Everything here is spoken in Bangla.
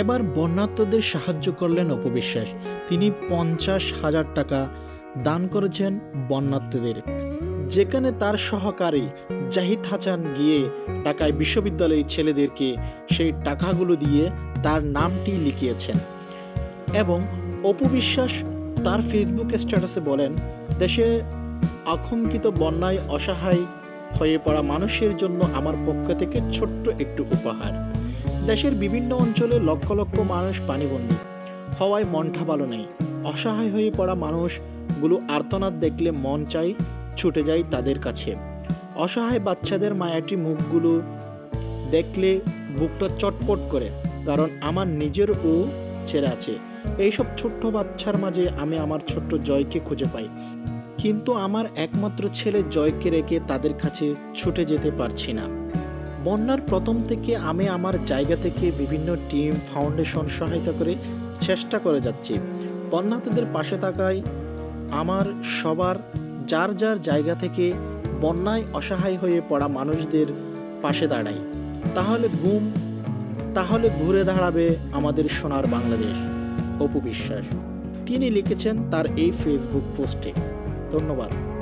এবার বন্যার্থদের সাহায্য করলেন অপবিশ্বাস। তিনি পঞ্চাশ হাজার টাকা দান করেছেন বন্যার্থদের যেখানে তার সহকারী জাহিদ হাসান গিয়ে ঢাকায় বিশ্ববিদ্যালয়ের ছেলেদেরকে সেই টাকাগুলো দিয়ে তার নামটি লিখিয়েছেন। এবং অপবিশ্বাস তার ফেসবুক স্ট্যাটাসে বলেন, দেশে আতঙ্কিত বন্যায় অসহায় হয়ে পড়া মানুষের জন্য আমার পক্ষ থেকে ছোট্ট একটু উপহার। দেশের বিভিন্ন অঞ্চলে লক্ষ লক্ষ মানুষ পানিবন্দী। হওয়ায় মনটা ভালো নেই। অসহায় হয়ে পড়া মানুষগুলো আর্তনাদ দেখলে মন চাই, ছুটে যায় তাদের কাছে। অসহায় বাচ্চাদের মায়াটি মুখগুলো দেখলে বুকটা চটপট করে, কারণ আমার নিজেরও ছেড়ে আছে। এইসব ছোট্ট বাচ্চার মাঝে আমি আমার ছোট্ট জয়কে খুঁজে পাই। কিন্তু আমার একমাত্র ছেলে জয়কে রেখে তাদের কাছে ছুটে যেতে পারছি না। বন্যার প্রথম থেকে আমি আমার জায়গা থেকে বিভিন্ন টিম, ফাউন্ডেশন সহায়তা করে চেষ্টা করে যাচ্ছি। বন্যার্থীদের পাশে থাকায় আমার সবার যার যার জায়গা থেকে বন্যায় অসহায় হয়ে পড়া মানুষদের পাশে দাঁড়াই। তাহলে ঘুম, তাহলে ঘুরে দাঁড়াবে আমাদের সোনার বাংলাদেশ। অপু বিশ্বাস। তিনি লিখেছেন তার এই ফেসবুক পোস্টে ধন্যবাদ।